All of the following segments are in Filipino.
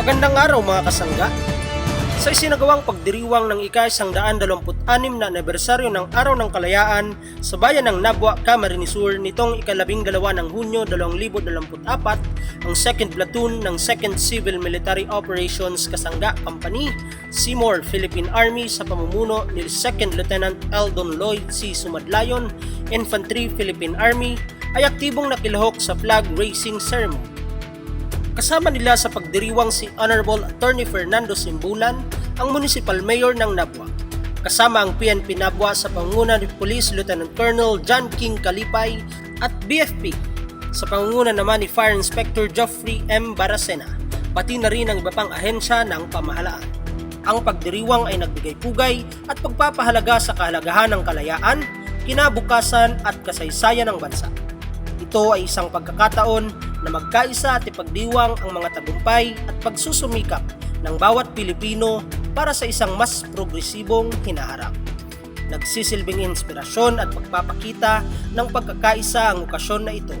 Magandang araw mga kasangga. Sa isinagawang pagdiriwang ng ika-126 na anibersaryo ng Araw ng Kalayaan sa bayan ng Nabwa, Camarines Sur nitong ikalabing dalawa ng Hunyo 2024, ang 2nd Platoon ng 2nd Civil Military Operations Kasangga Company, Seymour Philippine Army sa pamumuno ni 2nd Lieutenant Eldon Lloyd C. Sumadlayon, Infantry Philippine Army, ay aktibong nakilahok sa flag raising ceremony. Kasama nila sa pagdiriwang si Honorable Attorney Fernando Simbulan, ang Municipal Mayor ng Nabwa. Kasama ang PNP Nabwa sa pangunguna ni Police Lieutenant Colonel John King Kalipay at BFP sa pangunguna naman ni Fire Inspector Geoffrey M. Baracena, pati na rin ang iba pang ahensya ng pamahalaan. Ang pagdiriwang ay nagbigay pugay at pagpapahalaga sa kahalagahan ng kalayaan, kinabukasan at kasaysayan ng bansa. Ito ay isang pagkakataon na magkaisa at ipagdiwang ang mga tagumpay at pagsusumikap ng bawat Pilipino para sa isang mas progresibong hinaharap. Nagsisilbing inspirasyon at pagpapakita ng pagkakaisa ang okasyon na ito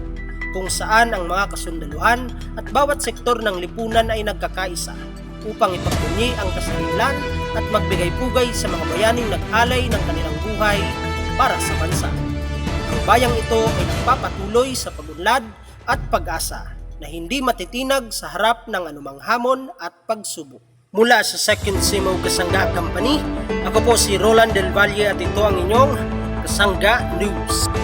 kung saan ang mga kasundaluhan at bawat sektor ng lipunan ay nagkakaisa upang ipagbunyi ang kasarilan at magbigay pugay sa mga bayaning nag-alay ng kanilang buhay para sa bansa. Ang bayang ito ay nagpapatuloy sa pagunlad at pag-asa na hindi matitinag sa harap ng anumang hamon at pagsubok. Mula sa Second Simo Kasangga Company, ako po si Roland Del Valle at ito ang inyong Kasangga News.